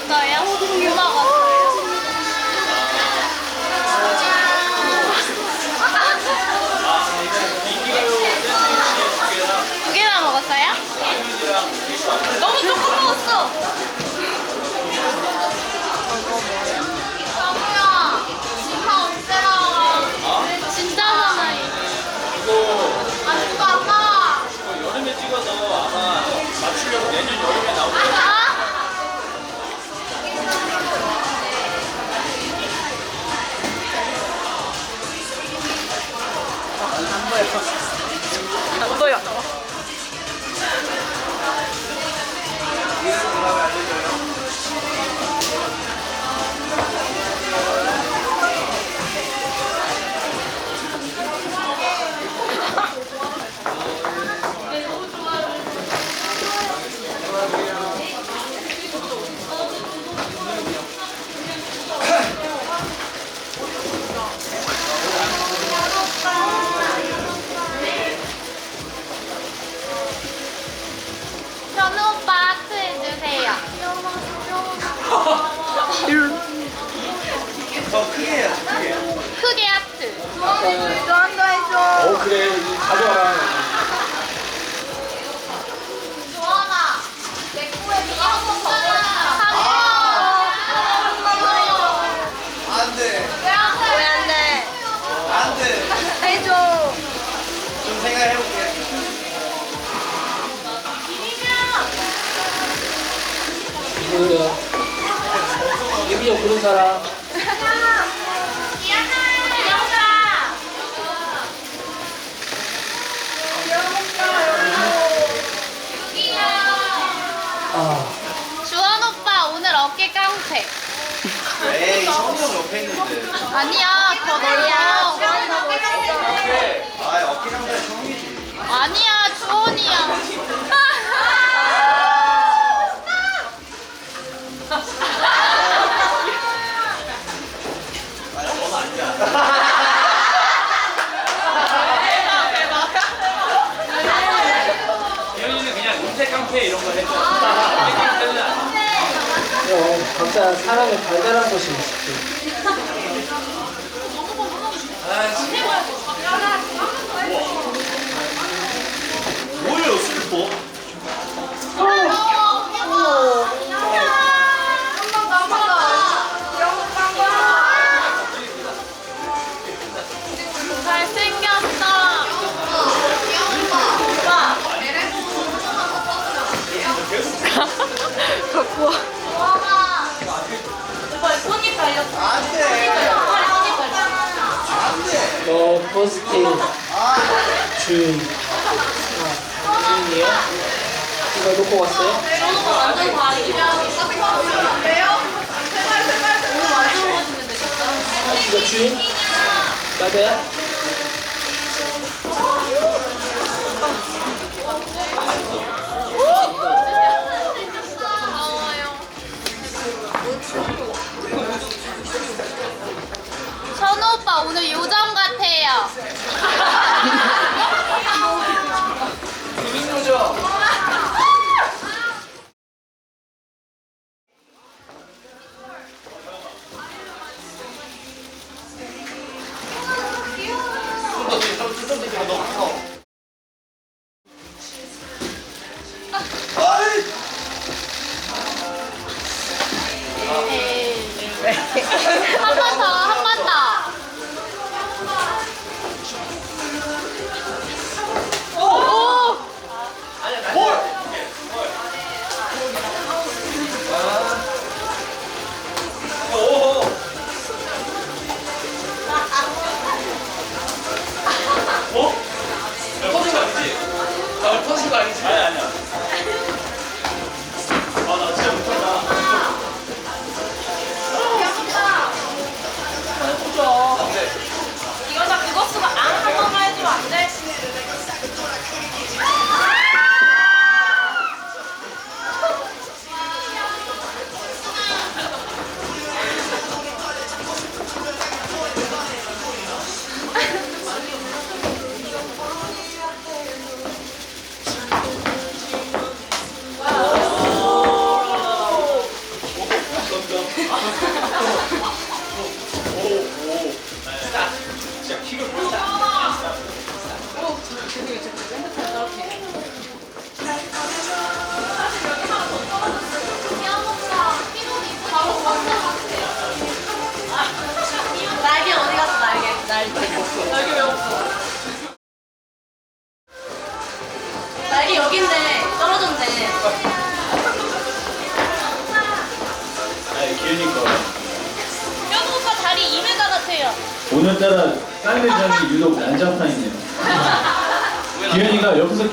없어요? 생각해 볼게요. 뭐야? 예비야 그런 사람. 아, 주원 오빠 오늘 어깨 깡패. 에이, 성형 옆에 있는데. 아니야, 더 넓어. 버스킹 줄 주인이요? 이걸 놓고 왔어요? 저는 거 완전 과학이야 왜요? 제발 제발 제발 완전 멋있는데 이거 주인? 맞아요? 오빠 오늘 요정 같아요. 김인노죠?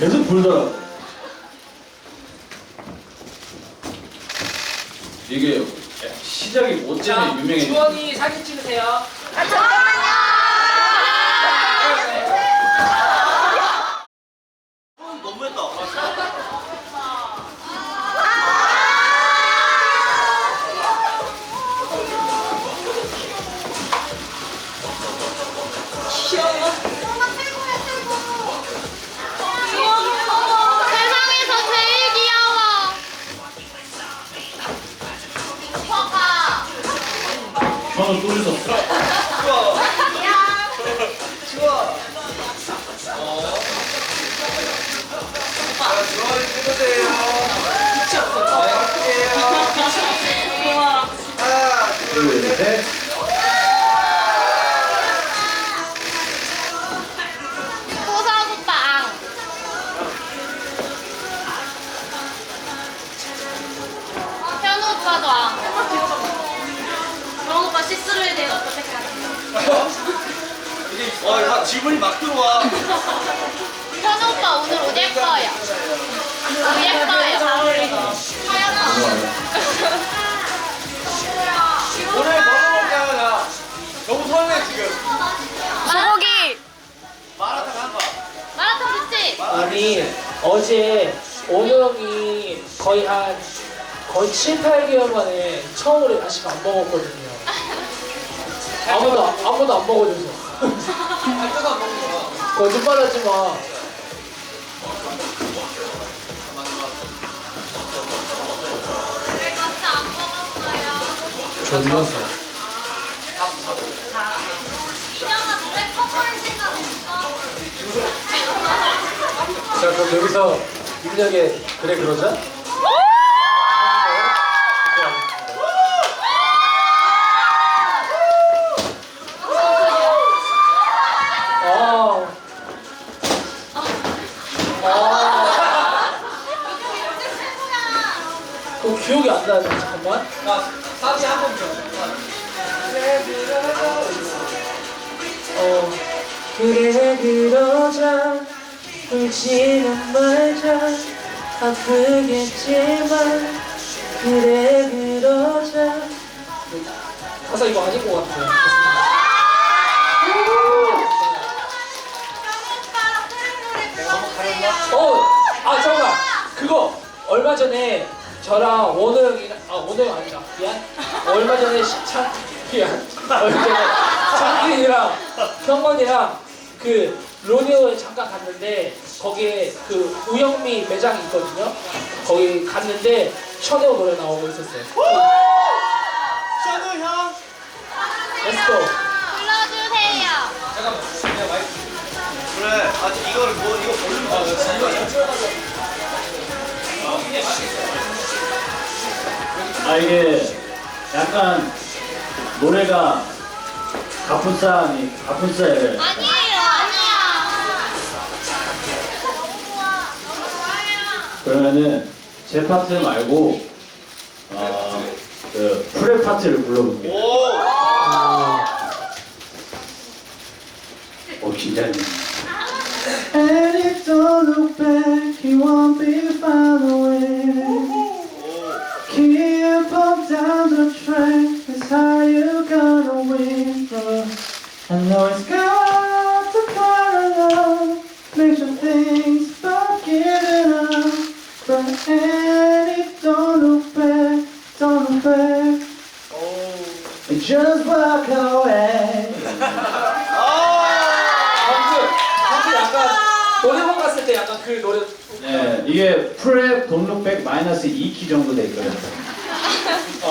계속 불더라고. 이게 시작이 뭐 때문에 유명해졌지? 주원이 사진 찍으세요. 아 잠깐만 좋아. 어. 자, 주원이 찍으세요. 막 질문이 막 들어와. 현우 오빠 오늘 옷 예뻐요. 옷 예뻐요. 오늘 뭐 먹을까? 나 너무 설레 지금. 소고기. 마라탕 한 거. 마라탕 좋지? 아니 어제 오늘 형이 거의 한 거의 7, 8개월 만에 처음으로 다시 안 먹었거든요. 아무도 아무도 안 먹어줘서. 마. 이형아 노래 커버할 생각 없어? 자 그럼 여기서 민혁의 그래 그러자. 그래 그러자 울지는 말자 아프겠지만 그래 그러자. 가사 이거 아닌 것 같아 어! 아 잠깐만. 그거 얼마 전에 저랑 원호 형이랑 아 원호 형 아니다. 미안. 얼마 전에 시창 미안. 얼마 전에 창균이랑 형건이랑 그 로데오에 잠깐 갔는데 거기에 그 우영미 매장이 있거든요 거기 갔는데 션에오 노래 나오고 있었어요 션우 형. 렛츠고 불러주세요. 잠깐만. 내가 마이크. 그래. 아직 이거를 뭐 이거 볼륨 아, 아 이게 약간 노래가 가푼싸니 가푼싸예요. 아니에요, 그러면은 제 파트 말고 어 그 프레 파트를 불러볼게요. 오. 어 긴장이. And if don't look back, you won't be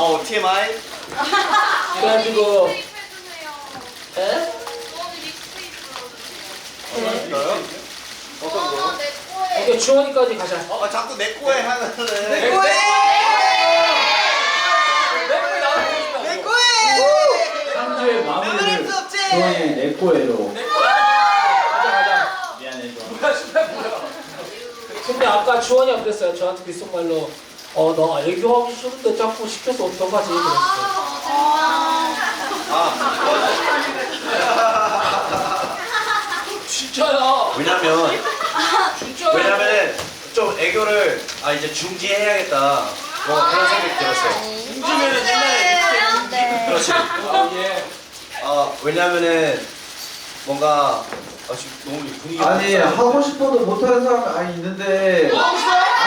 어, TMI. 그래가지고. 에? 주원이 믹스해줘. 이거요? 어떤 거? 내 거에. 오케이 주원이까지 가자 어, 아, 자꾸 내 거에 하는. 내 거에! 내 거에! 3주의 마무리를 내가 할수 없지! 조원이 내 거예로 가자 가자 미안해 조원. 근데 아까 주원이가 그랬어요 저한테 귓속말로 어, 너 애교하기 싫은데 자꾸 시켜서 어떡하지? 아, 그랬어. 아, 아, 진짜야. 왜냐면 왜냐면 좀 애교를 아 이제 중지해야겠다 뭐 그런 생각이 들었어요. 네. 중지면은 옛날에 네. 네. 그렇지. 아, 예. 아 왜냐면은 뭔가 아 지금 너무 분위기 아니 하고 싶어도 못하는 사람 많이 있는데 뭐 하고 싶어요?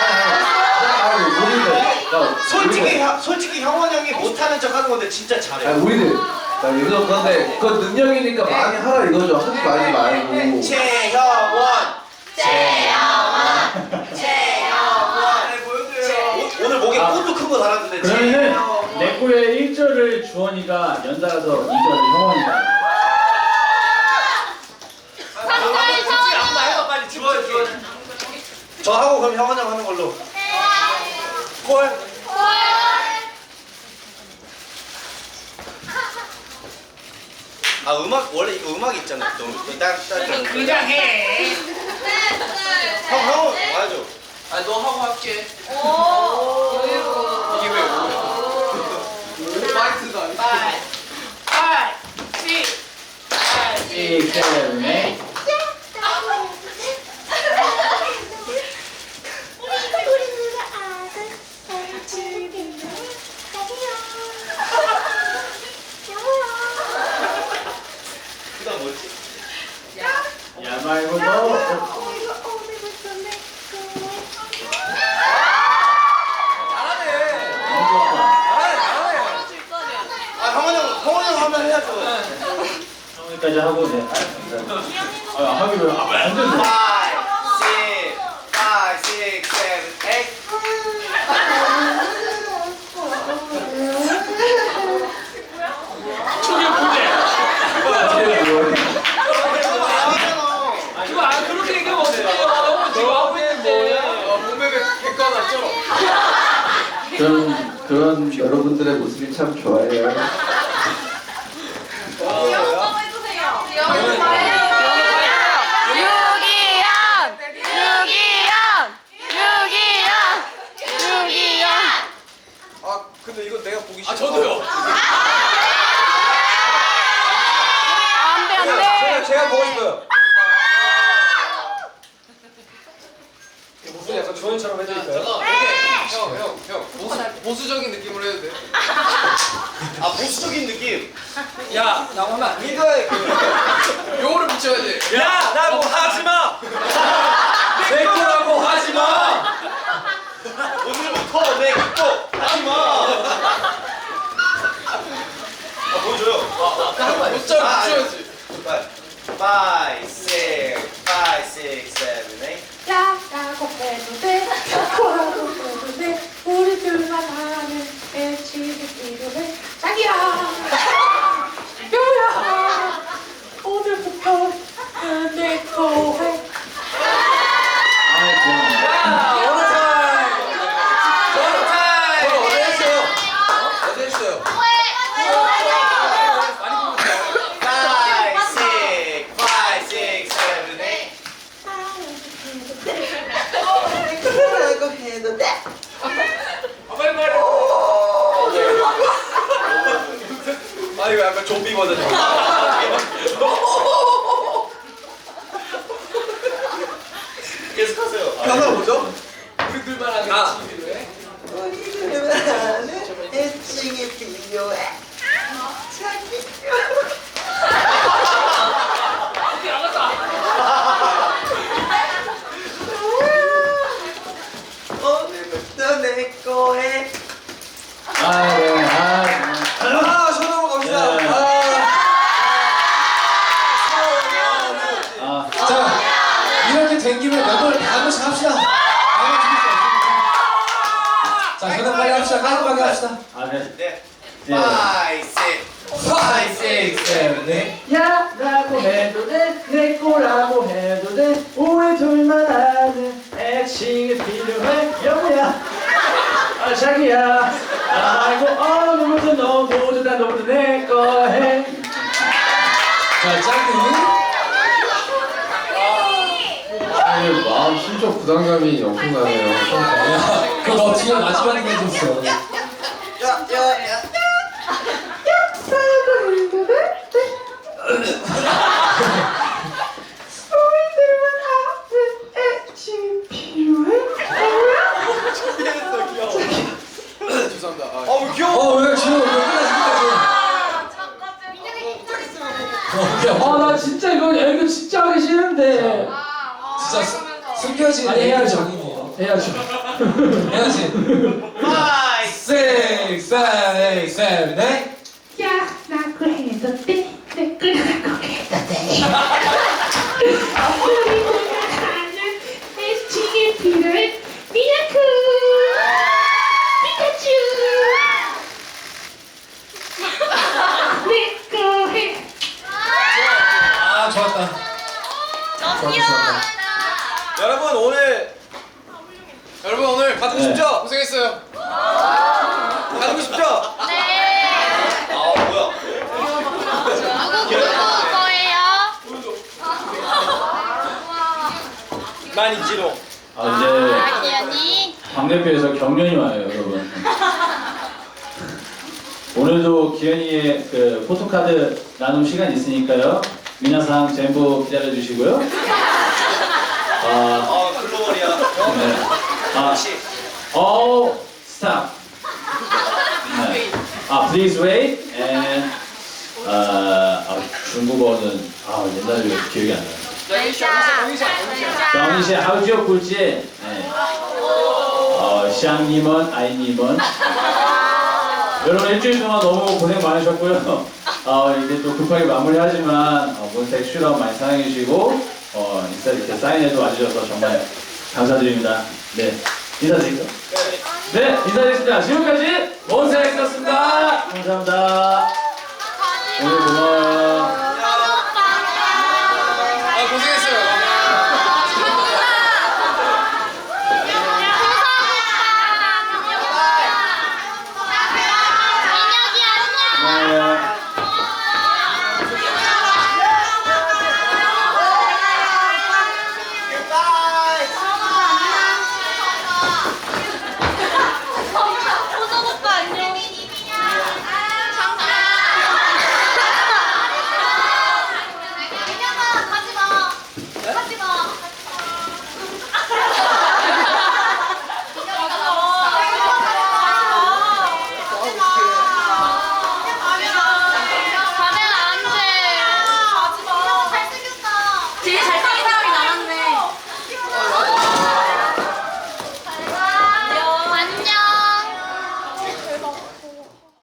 아니 우리들 나 솔직히 우리들. 형- 솔직히 형원 형이 못하는 척 하는 건데 진짜 잘해. 아니 우리들 나 이거 근데 그건 능력이니까 많이 하라 이거죠 하지 말지 말고 최형원. 최형원. 최형원. 보여줘요. 오늘 목에 아. 꽃도 큰 거 달았는데. 그러면은 최형원. 내 거에 1절을 주원이가 연달아서 2절을 형원이가 빨리 주워. 저 하고 그럼 형원 형 하는 걸로. 콜. 콜. 아 음악 원래 이거 음악 있잖아. 또 딱딱. 그냥 해. 형 형은 와줘. 아 너 하고 할게. 오. 여유로워. 이게 왜 뭐야? 마이크가 안 돼. 8, 8, 3, 8, 7, 8, 8, 8, 8, 여러분들의 모습이 참 좋아요 귀여운 해주세요. 귀여운 유기현! 유기현! 유기현! 유기현! 아, 근데 이건 내가 보기 싫어. 아, 저도요. 안 돼, 안 제가, 돼! 제가 보고 싶어요. 무슨 약간 조연처럼 해드릴까요? 형, 형, 형. 보수, 보수적인 느낌으로 해도 돼. 아 보수적인 느낌. 야, 나 오늘 리더의 그. 요거를 붙여야지. 야, 나 뭐 하지 마. 내 거라고 하지 마! 오늘부터 내 극복 하지 마. 아 보여줘요. 옷자를 아, 붙여야지. Five, six, five, six, seven, eight. 야라고 해도 돼. 야라고 해도 돼. 우리 둘만 아는 애칭이 필요해. 자기야. 뼈야. 오늘부터 내거 해. 아 좋아 야, 오늘 타임! 오늘 타임! 오늘 어디 했어요? 어디 했어요? Five, six, five, six, seven, eight. 아, 빨리 말해. 아, 이거 약간 좀비 버전이야. 계속하세요. 아, 가사 뭐죠? 우리 둘만 하는 아. 게 필요해. 오늘부터 내 거에. 아네 아, 아, 손으로 갑시다. 네. 아. 아. 자, 김에 몇번 다 한번씩 합시다. 아무 준비 없으니까. 자, 현우 빨리 합시다. 깔끔하게 합시다. 아, 네. 네. 네. Five, six. 5, 6, 7, 8. 야 라고 해도 돼, 내 거라고 해도 돼, 우리 둘만 아는 애칭이 필요해, 여보야, 아 자기야, 나 말고 어느 누구든 너 모두 다 너도 내거 해. 자, 짱이. 아니 심적 부담감이 엄청 나네요 그거 너 뒤에 마지막에 해줬어. 아 헤어지는데 헤어져. 헤어져. 헤어지. 5, 6, 7, 8, 9, 10. 기현이. 광대표에서 경련이 와요, 여러분. 오늘도 기현이의 그 포토카드 나눔 시간 있으니까요. 미나상 전부 기다려 주시고요. 아, 아 글로벌이야. 네. 아, 역시. all stop. 네. 아, please wait and 아, 아 중국어는 아 옛날에 기억이 안 나요. 네. 어, 샹님은 아이님은 여러분 일주일 동안 너무 고생 많으셨고요. 어, 이제 또 급하게 마무리하지만 어, 몬스텍 슈럼 많이 사랑해 주시고 어, 인스타 이렇게 사인해도 와주셔서 정말 감사드립니다. 네, 인사드릴까요? 네, 인사드리겠습니다. 지금까지 몬스텍이었습니다. 감사합니다. 오늘 고마워요.